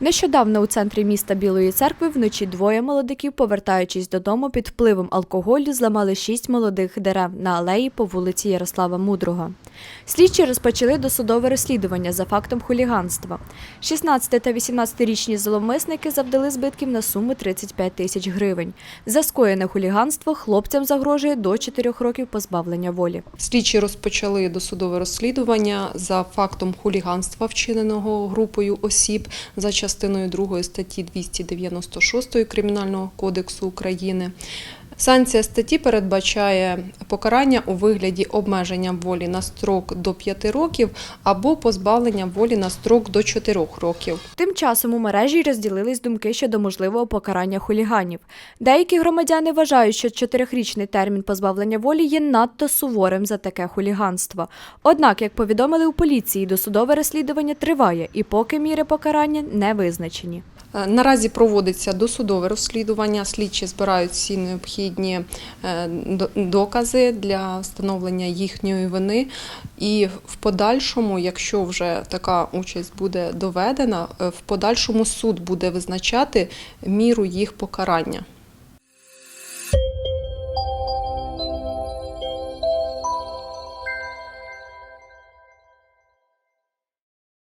Нещодавно у центрі міста Білої церкви вночі двоє молодиків, повертаючись додому під впливом алкоголю, зламали шість молодих дерев на алеї по вулиці Ярослава Мудрого. Слідчі розпочали досудове розслідування за фактом хуліганства. 16 та 18-річні зловмисники завдали збитків на суму 35 тисяч гривень. За скоєне хуліганство хлопцям загрожує до 4 років позбавлення волі. Слідчі розпочали досудове розслідування за фактом хуліганства, вчиненого групою осіб за частиною 2 статті 296 Кримінального кодексу України. Санкція статті передбачає покарання у вигляді обмеження волі на строк до 5 років або позбавлення волі на строк до 4 років. Тим часом у мережі розділились думки щодо можливого покарання хуліганів. Деякі громадяни вважають, що чотирьохрічний термін позбавлення волі є надто суворим за таке хуліганство. Однак, як повідомили у поліції, досудове розслідування триває і поки міри покарання не визначені. Е, Наразі проводиться досудове розслідування. Слідчі збирають всі необхідні е, докази для встановлення їхньої вини. І в подальшому, якщо вже така участь буде доведена, е, в подальшому суд буде визначати міру їх покарання.